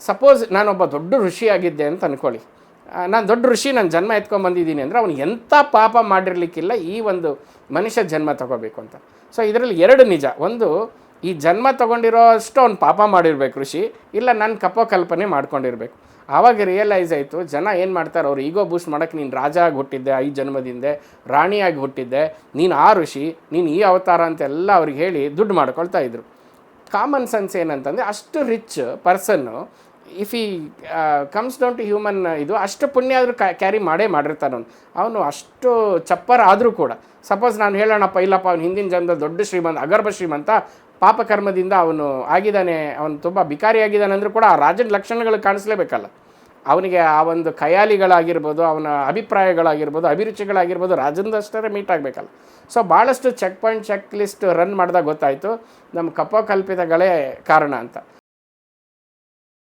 Suppose ನಾನೊಬ್ಬ ದೊಡ್ಡ ಋಷಿಯಾಗಿದ್ದೆ ಅಂತ ಅಂದ್ಕೊಳ್ಳಿ ನಾನು ದೊಡ್ಡ ಋಷಿ, ನಾನು ಜನ್ಮ ಎತ್ಕೊಂಡು ಬಂದಿದ್ದೀನಿ ಅಂದರೆ ಅವನು ಎಂಥ ಪಾಪ ಮಾಡಿರಲಿಕ್ಕಿಲ್ಲ ಈ ಒಂದು ಮನುಷ್ಯ ಜನ್ಮ ತಗೋಬೇಕು ಅಂತ. ಸೊ ಇದರಲ್ಲಿ ಎರಡು ನಿಜ. ಒಂದು, ಈ ಜನ್ಮ ತಗೊಂಡಿರೋ ಅಷ್ಟು ಅವ್ನು ಪಾಪ ಮಾಡಿರ್ಬೇಕು ಋಷಿ, ಇಲ್ಲ ನನ್ನ ಕಪೋಕಲ್ಪನೆ ಮಾಡ್ಕೊಂಡಿರ್ಬೇಕು. ಆವಾಗ ರಿಯಲೈಸ್ ಆಯಿತು, ಜನ ಏನು ಮಾಡ್ತಾರೆ, ಅವ್ರು ಈಗೋ ಬೂಸ್ಟ್ ಮಾಡೋಕ್ಕೆ ನೀನು ರಾಜ ಆಗಿ ಹುಟ್ಟಿದ್ದೆ, ಐದು ಜನ್ಮದಿಂದ, ರಾಣಿಯಾಗಿ ಹುಟ್ಟಿದ್ದೆ, ನೀನು ಆ ಋಷಿ, ನೀನು ಈ ಅವತಾರ ಅಂತೆಲ್ಲ ಅವ್ರಿಗೆ ಹೇಳಿ ದುಡ್ಡು ಮಾಡ್ಕೊಳ್ತಾ ಇದ್ರು. ಕಾಮನ್ ಸೆನ್ಸ್ ಏನಂತಂದರೆ ಅಷ್ಟು rich person if he comes down to human ಇದು ಅಷ್ಟು ಪುಣ್ಯ ಆದರೂ ಕ್ಯಾರಿ ಮಾಡೇ ಮಾಡಿರ್ತಾನೆ ಅವನು. ಅವನು ಅಷ್ಟು ಚಪ್ಪರ ಆದರೂ ಕೂಡ. ಸಪೋಸ್ ನಾನು ಹೇಳೋಣಪ್ಪ, ಇಲ್ಲಪ್ಪ, ಅವನು ಹಿಂದಿನ ಜನ್ಮದಲ್ಲಿ ದೊಡ್ಡ ಶ್ರೀಮಂತ, ಅಗರ್ಭ ಶ್ರೀಮಂತ ಪಾಪಕರ್ಮದಿಂದ ಅವನು ಆಗಿದ್ದಾನೆ, ಅವನು ತುಂಬ ಬಿಕಾರಿ ಆಗಿದ್ದಾನೆ ಅಂದರೂ ಕೂಡ ಆ ರಾಜನ ಲಕ್ಷಣಗಳು ಕಾಣಿಸ್ಲೇಬೇಕಲ್ಲ. ಅವನಿಗೆ ಆ ಒಂದು ಖಯಾಲಿಗಳಾಗಿರ್ಬೋದು, ಅವನ ಅಭಿಪ್ರಾಯಗಳಾಗಿರ್ಬೋದು, ಅಭಿರುಚಿಗಳಾಗಿರ್ಬೋದು ರಾಜಂದಷ್ಟೇ ಮೀಟ್ ಆಗಬೇಕಲ್ಲ. ಸೊ ಭಾಳಷ್ಟು check point check list run ಮಾಡಿದಾಗ ಗೊತ್ತಾಯಿತು ನಮ್ಮ ಕಪೋಕಲ್ಪಿತಗಳೇ ಕಾರಣ ಅಂತ.